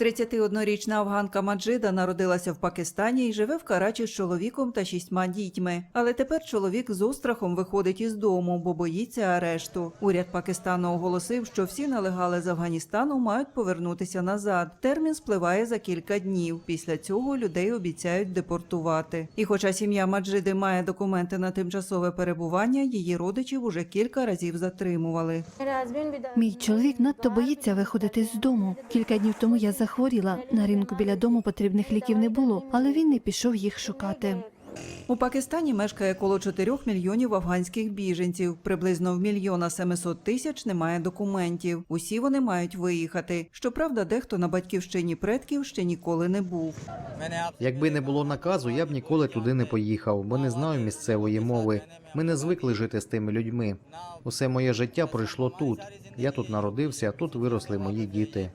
31-річна афганка Маджида народилася в Пакистані і живе в Карачі з чоловіком та шістьма дітьми. Але тепер чоловік з острахом виходить із дому, бо боїться арешту. Уряд Пакистану оголосив, що всі нелегали з Афганістану мають повернутися назад. Термін спливає за кілька днів. Після цього людей обіцяють депортувати. І хоча сім'я Маджиди має документи на тимчасове перебування, її родичів уже кілька разів затримували. Мій чоловік надто боїться виходити з дому. Кілька днів тому я захворіла. На ринку біля дому потрібних ліків не було, але він не пішов їх шукати. У Пакистані мешкає коло 4 мільйонів афганських біженців. Приблизно в мільйона 700 тисяч немає документів. Усі вони мають виїхати. Щоправда, дехто на батьківщині предків ще ніколи не був. Якби не було наказу, я б ніколи туди не поїхав, бо не знаю місцевої мови. Ми не звикли жити з тими людьми. Усе моє життя пройшло тут. Я тут народився, тут виросли мої діти.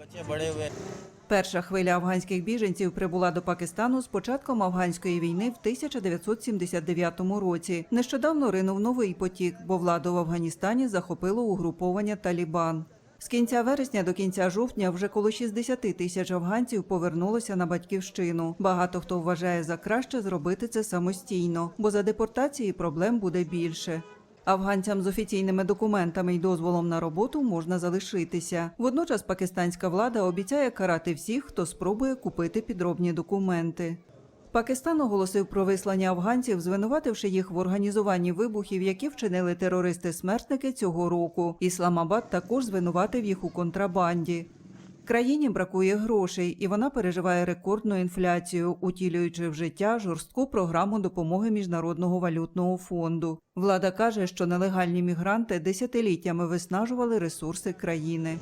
Перша хвиля афганських біженців прибула до Пакистану з початком афганської війни в 1979 році. Нещодавно ринув новий потік, бо владу в Афганістані захопило угруповання Талібан. З кінця вересня до кінця жовтня вже коло 60 тисяч афганців повернулося на батьківщину. Багато хто вважає за краще зробити це самостійно, бо за депортації проблем буде більше. Афганцям з офіційними документами й дозволом на роботу можна залишитися. Водночас пакистанська влада обіцяє карати всіх, хто спробує купити підробні документи. Пакистан оголосив про вислання афганців, звинувативши їх в організуванні вибухів, які вчинили терористи-смертники цього року. Ісламабад також звинуватив їх у контрабанді. Країні бракує грошей, і вона переживає рекордну інфляцію, утілюючи в життя жорстку програму допомоги Міжнародного валютного фонду. Влада каже, що нелегальні мігранти десятиліттями виснажували ресурси країни.